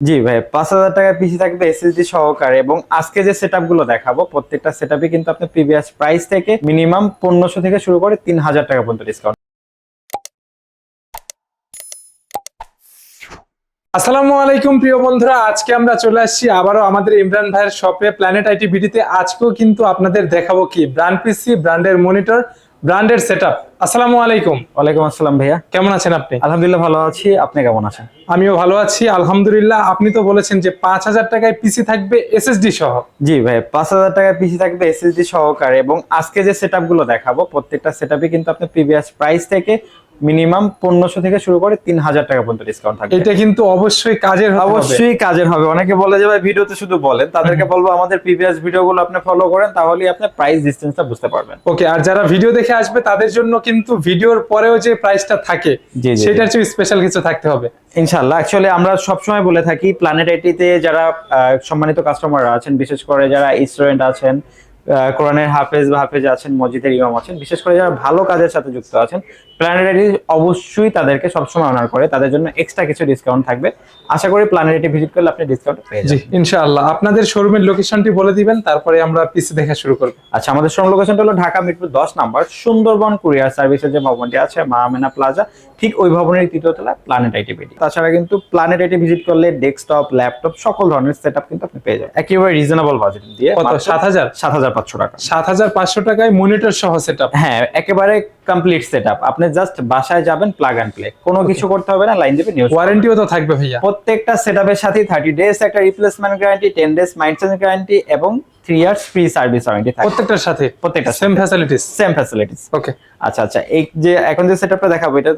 জি ভাই পাঁচ হাজার টাকা পিসি থাকবে এসএসডি সহকারে এবং আজকে যে সেটগুলো দেখাবো, প্রত্যেকটা সেট কিন্তু আপনি প্রিভিয়াস প্রাইস থেকে মিনিমাম পনেরোশো থেকে শুরু করে তিন হাজার টাকা পর্যন্ত ডিসকাউন্ট আসসালামু আলাইকুম প্রিয় বন্ধুরা, আজকে আমরা চলে আসছি আবারও আমাদের ইমরান ভাইয়ের শপে প্ল্যানেট আইটি ভিডিতে আজকেও কিন্তু আপনাদের দেখাবো কি? ব্র্যান্ড পিসি ব্র্যান্ডের মনিটর ব্র্যান্ডের সেটআপ। আসসালামু আলাইকুম। ওয়ালাইকুম আসসালাম ভাইয়া। কেমন আছেন আপনি? আলহামদুলিল্লাহ ভালো আছি। আপনি কেমন আছেন? আমিও ভালো আছি আলহামদুলিল্লাহ। আপনি তো বলেছেন যে পাঁচ হাজার টাকায় পিসি থাকবে এসএসডি সহ। জি ভাই পাঁচ হাজার টাকায় পিসি থাকবে এসএসডি সহকারে। এবং আজকে যে সেটআপগুলো গুলো দেখাবো প্রত্যেকটা সেটআপই কিন্তু আপনি প্রিভিয়াস প্রাইস থেকে মিনিমাম পনেরোশো থেকে শুরু করে তিন হাজার টাকা পর্যন্ত ডিসকাউন্ট থাকবে। এটা কিন্তু অবশ্যই কাজের অবশ্যই কাজের হবে। অনেকে বলে যে ভাই ভিডিওতে শুধু বলেন তাদেরকে বলব আমাদের প্রিভিয়াস ভিডিওগুলো আপনি ফলো করেন তাহলেই আপনি প্রাইস ডিসটেন্সটা বুঝতে পারবেন। ওকে আর যারা ভিডিও দেখে আসবে তাদের জন্য কিন্তু ভিডিওর পরেও যে প্রাইসটা থাকে সেটার চেয়ে স্পেশাল কিছু থাকতে হবে। ইনশাল্লাহ অ্যাকচুয়ালি আমরা সবসময় বলে থাকি প্ল্যানেট আইটিতে যারা সম্মানিত কাস্টমাররা আছেন বিশেষ করে যারা স্টুডেন্ট আছেন কোরআনের হাফেজ বা হাফেজ আছেন মসজিদের ইমাম আছেন বিশেষ করে যারা ভালো কাজের সাথে যুক্ত আছেন প্ল্যানেট আইটি অবশ্যই তাদেরকে সবসময় অনার করে তাদের জন্য এক্সট্রা কিছু ডিসকাউন্ট থাকবে। আশা করি প্ল্যানেট আইটি ভিজিট করলে আপনি ডিসকাউন্ট পেয়ে জি যাবেন। ইনশাআল্লাহ। আপনাদের শোরুমের লোকেশনটি বলে দিবেন তারপরে আমরা পিসি দেখা শুরু করব। আচ্ছা আমাদের শোরুম লোকেশনটা হলো ঢাকা মিরপুর দশ নাম্বার সুন্দরবন কুরিয়ার সার্ভিসের যে ভবনটি আছে মাহমেনা প্লাজা ঠিক ওই ভবনের তৃতীয় তলা প্ল্যানেট আইটি তাছাড়া কিন্তু প্ল্যানেট আইটি ভিজিট করলে ডেস্কটপ ল্যাপটপ সকল ধরনের সেট কিন্তু আপনি পেয়ে যাবেন। একেবারে রিজনেবল বাজেট দিয়ে সাত হাজার? সাত হাজার পাঁচশো টাকা। সাত হাজার পাঁচশো টাকায় মনিটর সহ সেট হ্যাঁ একেবারে কমপ্লিট সেট আপনি জাস্ট বাসায় যাবেন প্লাগ অ্যান্ড প্লে কোনো কিছু করতে হবে না লাইন দেবে নিউজ ওয়ারেন্টিও তো থাকবে ভাইয়া। প্রত্যেকটা সেটআপের সাথে থার্টি ডেজ একটা replacement guarantee ten days maintenance guarantee এবং three years free service warranty থাকে। প্রত্যেকটার সাথে? প্রত্যেকটা same facilities same facilities okay আচ্ছা আচ্ছা এই যে এখন যে সেটআপটা দেখাবো এটা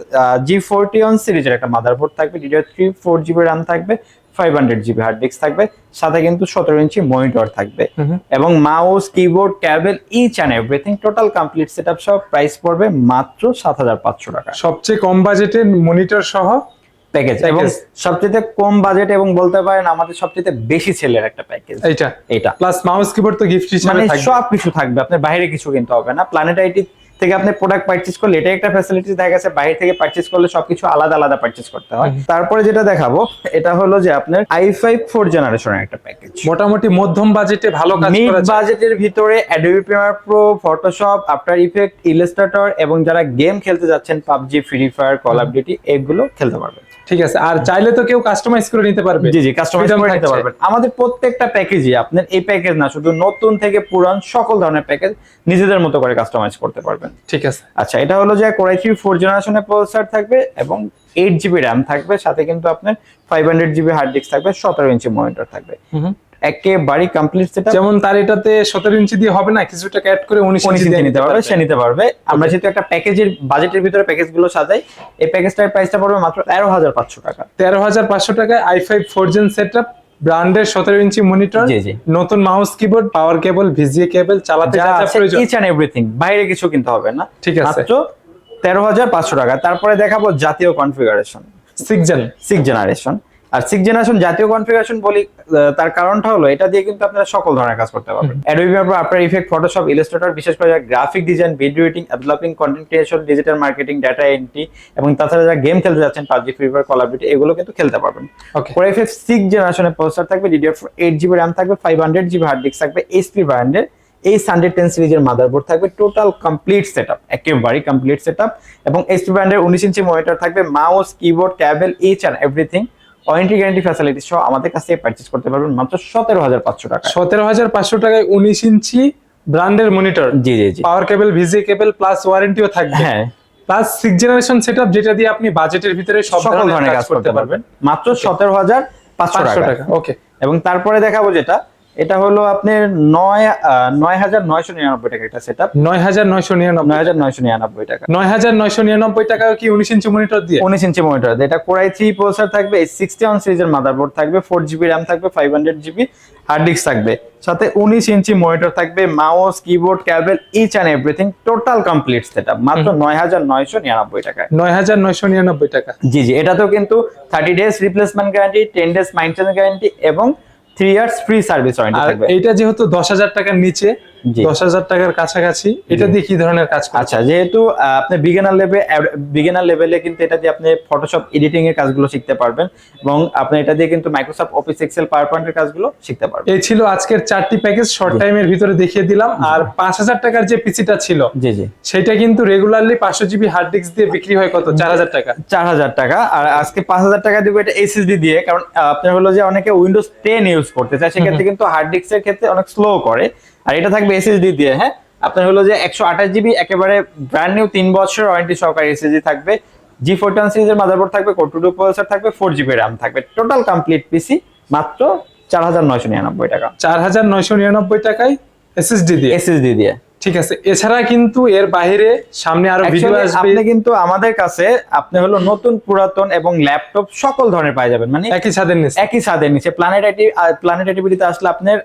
জি ফোরটি ওয়ান সিরিজের একটা মাদারবোর্ড থাকবে DDR three four GB RAM থাকবে five hundred GB hard disk থাকবে সাথে কিন্তু সতেরো ইঞ্চি মনিটর থাকবে এবং mouse keyboard cable each and everything total complete setup সব প্রাইস পড়বে মাত্র সাত হাজার পাঁচশো টাকা। সবচেয়ে কম বাজেটের মনিটর সহ? প্যাকেজ এবং। সবচেয়ে কম বাজেট এবং বলতে পারেন আমাদের সবচেয়ে বেশি সেলের একটা প্যাকেজ এইটা। এটা প্লাস মাউস কিবোর্ড তো গিফট হিসেবে মানে সব কিছু থাকবে আপনার বাইরে কিছু কিন্তু হবে না। প্ল্যানেট আইটি থেকে আপনি প্রোডাক্ট পার্চেস করলে এটা একটা ফ্যাসিলিটি দেখা গেছে বাইরে থেকে পার্চেস করলে সবকিছু আলাদা আলাদা পার্চেস করতে হয়। তারপরে যেটা দেখাবো এটা হলো যে আপনার আই ফাইভ ফোর জেনারেশনের একটা প্যাকেজ মোটামুটি মধ্যম বাজেটে ভালো কাজ মিড বাজেটের ভিতরে Adobe Premiere Pro Photoshop After Effect Illustrator এবং যারা গেম খেলতে যাচ্ছেন PUBG free fire call of duty এগুলো খেলতে পারবেন। ঠিক আছে আর চাইলে তো কেউ কাস্টমাইজ করে নিতে পারবে। জি জি কাস্টমাইজ করে নিতে। পারবেন। আমাদের প্রত্যেকটা প্যাকেজই আপনার এই প্যাকেজ না শুধু নতুন থেকে পুরান সকল ধরনের প্যাকেজ নিজেদের মতো করে কাস্টমাইজ করতে পারবেন। ঠিক আছে। আচ্ছা এটা হলো যে কোরাই থ্রি ফোর জেনারেশনের প্রসেসর থাকবে এবং এইট জিবি র্যাম থাকবে সাথে কিন্তু আপনার five hundred GB hard disk থাকবে সতেরো ইঞ্চি মনিটর থাকবে। একেবারেই কমপ্লিট সেটা যেমন তার এটাতে সতেরো ইঞ্চি দিয়ে হবে না কিছু টাকা অ্যাড করে উনিশ ইঞ্চি নিতে পারবে সে নিতে পারবে। আমরা যেহেতু একটা প্যাকেজের বাজেটের ভিতরে প্যাকেজগুলো সাজাই এই প্যাকেজটার প্রাইসটা পড়বে মাত্র তেরো হাজার পাঁচশো টাকা। তেরো হাজার পাঁচশো টাকায় I five four gen set up ব্র্যান্ডের সতেরো ইঞ্চি মনিটর। নতুন mouse keyboard power cable VGA cable চালাতে যা প্রয়োজন। ইচ অ্যান্ড এভরিথিং বাইরে কিছু কিনতে হবে না। ঠিক আছে। মাত্র তেরো হাজার পাঁচশো টাকা। তারপরে দেখাবো জাতীয় configuration six gen six generation আর সিক্স জেনারেশন জাতীয় কনফিগারেশন বলি তার কারণটা হলো এটা দিয়ে কিন্তু আপনারা সকল ধরনের কাজ করতে পারবেন। অ্যাডোবি আপনার ইফেক্ট ফটোশপ ইলাস্ট্রেটর বিশেষ করে graphic design video editing developing content creation digital marketing data entry এবং তাছাড়া যারা গেম খেলতে যাচ্ছেন PUBG free fire call of এগুলো কিন্তু খেলতে পারবেন। ওকে কোর এফ সিক্স জেনারেশনের প্রসেসর থাকবে ডিডিআর এইট জিবি র্যাম থাকবে five hundred GB hard disk থাকবে এইচপি ব্র্যান্ডের এই হান্ড্রেড টেন সিরিজের মাদারবোর্ড থাকবে টোটাল কমপ্লিট সেট আপ একেবারেই কমপ্লিট সেট আপ এবং এইচপি ব্র্যান্ডের উনিশ ইঞ্চি মনিটর থাকবে mouse keyboard cable each and everything warranty guarantee facility সহ আমাদের কাছে পারচেজ করতে পারবেন মাত্র সতেরো হাজার পাঁচশো টাকা। সতেরো হাজার পাঁচশো টাকায় উনিশ ইঞ্চি ব্র্যান্ডের মনিটর জি জি জি। পাওয়ার কেবল ভিজি কেবল প্লাস ওয়ারেন্টিও থাকবে। হ্যাঁ। প্লাস সিক্স জেনারেশন সেট যেটা দিয়ে আপনি বাজেটের ভিতরে সব ধরনের কাজ করতে পারবেন। মাত্র সতেরো হাজার পাঁচশো টাকা। ওকে এবং তারপরে দেখাবো যেটা এটা হলো আপনার নয় নয় হাজার নয়শো নিরানব্বই টাকা একটা সেট আপ নয় হাজার নয়শো নিরানব্বই হাজার নয়শো নিরানব্বই টাকা। নয় হাজার নয়শো নিরানব্বই টাকা কি উনিশ ইঞ্চি মনিটর দিয়ে? উনিশ ইঞ্চি মনিটর এটা কোরাই থ্রি প্রসেসর থাকবে সিক্সটি ওয়ান সিরিজের মাদারবোর্ড থাকবে ফোর জিবি র্যাম থাকবে five hundred GB hard disk থাকবে। সাথে উনিশ ইঞ্চি মনিটর থাকবে mouse keyboard cable each and everything total complete set মাত্র নয় হাজার নয়শো নিরানব্বই টাকায়। নয় হাজার নয়শো নিরানব্বই টাকা। জি জি এটাতেও কিন্তু thirty days replacement guarantee ten days maintenance guarantee এবং three years free service warranty থাকবে এটা যেহেতু দশ হাজার টাকার নিচে। দশ হাজার টাকার কাছাকাছি। এটা দিয়ে কি ধরনের কাজ? আচ্ছা যেহেতু আপনি বিগিনার লেভেল বিগিনার লেভেলে কিন্তু এটা দিয়ে আপনি ফটোশপ এডিটিং এর কাজগুলো শিখতে পারবেন এবং আপনি এটা দিয়ে কিন্তু মাইক্রোসফট অফিস এক্সেল পাওয়ার পয়েন্টের কাজগুলো শিখতে পারবেন। এই ছিল আজকের চারটি প্যাকেজ শর্ট টাইমের ভিতরে দেখিয়ে দিলাম। আর পাঁচ হাজার টাকার যে পিসিটা ছিল জি জি। সেটা কিন্তু রেগুলারলি পাঁচশো জিবি হার্ড ডিস্ক দিয়ে বিক্রি হয় কত? চার হাজার টাকা। চার হাজার টাকা। আর আজকে পাঁচ হাজার টাকা দিব এটা এসএসডি দিয়ে কারণ আপনার হলো যে অনেকে উইন্ডোজ টেন ইউজ করতে চায় সেক্ষেত্রে কিন্তু হার্ড ডিস্কের ক্ষেত্রে অনেক স্লো করে। আর এটা থাকবে এসএসডি দিয়ে হ্যাঁ? আপনার হলো যে একশো আঠাশ জিবি একেবারে ব্র্যান্ড নিউ তিন বছর ওয়ারেন্টি সহকারে এসএসডি থাকবে। জি ফোরটান সিরিজের মাদারবোর্ড থাকবে কোর টু টু প্রসেসর থাকবে ফোর জিবি র্যাম থাকবে। টোটাল কমপ্লিট পিসি মাত্র চার হাজার নয়শো নিরানব্বই টাকা। চার হাজার নয়শো নিরানব্বই টাকায় এসএসডি দিয়ে? এসএসডি দিয়ে। ঠিক আছে এছাড়া কিন্তু এর বাইরে সামনে আরও ভিডিও আসবে। আপনি কিন্তু আমাদের কাছে আপনি হলো নতুন পুরাতন এবং ল্যাপটপ সকল ধরনের পাই যাবেন। মানে একই ছাদের নিচে। একই ছাদের নিচে। প্ল্যানেট প্ল্যানেট অ্যাক্টিভিটিতে আসলে আপনার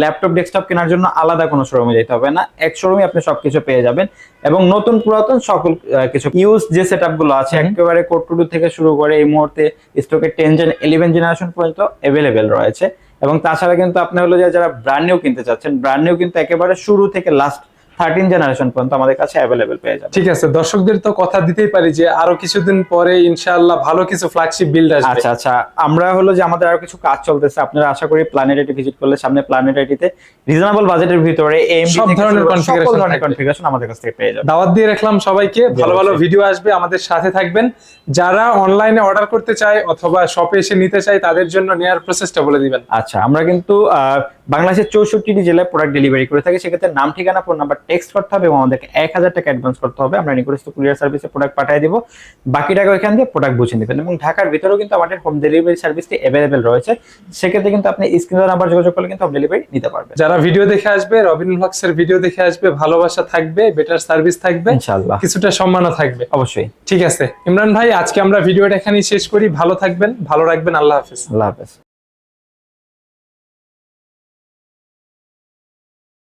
ল্যাপটপ ডেস্কটপ কেনার জন্য আলাদা কোনো শোরুমে যেতে হবে না। এক শোরুমে আপনি সবকিছু পেয়ে যাবেন এবং নতুন পুরাতন সকল কিছু ইউজ যে সেটআপগুলো আছে। একেবারে কোড টু থেকে শুরু করে এই মুহূর্তে স্টকে টেন জেন ইলেভেন জেনারেশন পর্যন্ত অ্যাভেলেবেল রয়েছে। এবং তাছাড়া কিন্তু আপনি হলো যে যারা ব্র্যান্ড নিউ কিনতে চাচ্ছেন ব্র্যান্ড নিউ কিন্তু একেবারে শুরু থেকে লাস্ট থার্টিন জেনারেশন পর্যন্ত আমাদের কাছে অ্যাভেলেবেল পেয়ে যাবেন। ঠিক আছে দর্শকদের তো কথা দিতেই পারি যে আরও কিছুদিন পরে ইনশাআল্লাহ ভালো কিছু ফ্ল্যাগশিপ বিল্ড আসবে। আচ্ছা আচ্ছা আমরা হলো যে আমাদের আরও কিছু কাজ চলতেছে আপনারা আশা করি প্ল্যানেটাইটি ভিজিট করলে সামনে প্ল্যানেটাইটিতে রিজনেবল বাজেটের ভিতরে সব ধরনের করে ধরনের কনফিগারেশন আমাদের কাছ থেকে পেয়ে যাবেন। দাওয়াত দিয়ে রাখলাম সবাইকে ভালো ভালো ভিডিও আসবে আমাদের সাথে থাকবেন। যারা অনলাইনে অর্ডার করতে চায় অথবা শপে এসে নিতে চায় তাদের জন্য নেয়ার প্রসেসটা বলে দিবেন। আচ্ছা আমরা কিন্তু বাংলাদেশের চৌষট্টি জেলায় প্রোডাক্ট ডেলিভারি করে থাকি সেক্ষেত্রে নাম ঠিকানা ফোন নাম্বার টেক্সট করতে হবে এবং আমাদেরকে এক হাজার টাকা অ্যাডভান্স করতে হবে। আমরা নিকটস্থ কুরিয়ার সার্ভিসে প্রোডাক্ট পাঠিয়ে দিব। বাকি টাকা ওইখান দিয়ে প্রোডাক্ট বুঝে নেবেন এবং ঢাকার ভিতরেও কিন্তু আমাদের হোম ডেলিভারি সার্ভিসটি অ্যাভেলেবেল রয়েছে। সেক্ষেত্রে কিন্তু আপনি স্ক্রিনের নাম্বার যোগাযোগ করলে কিন্তু হোম ডেলিভারি নিতে পারবেন। যারা ভিডিও দেখে আসবে রবিন ব্লগস ভিডিও দেখে আসবে ভালোবাসা থাকবে বেটার সার্ভিস থাকবে ইনশাআল্লাহ। কিছুটা সম্মানও থাকবে। অবশ্যই। ঠিক আছে। ইমরান ভাই আজকে আমরা ভিডিওটা এখানেই শেষ করি। ভালো থাকবেন ভালো রাখবেন। আল্লাহ হাফিজ। আল্লাহ হাফেজ।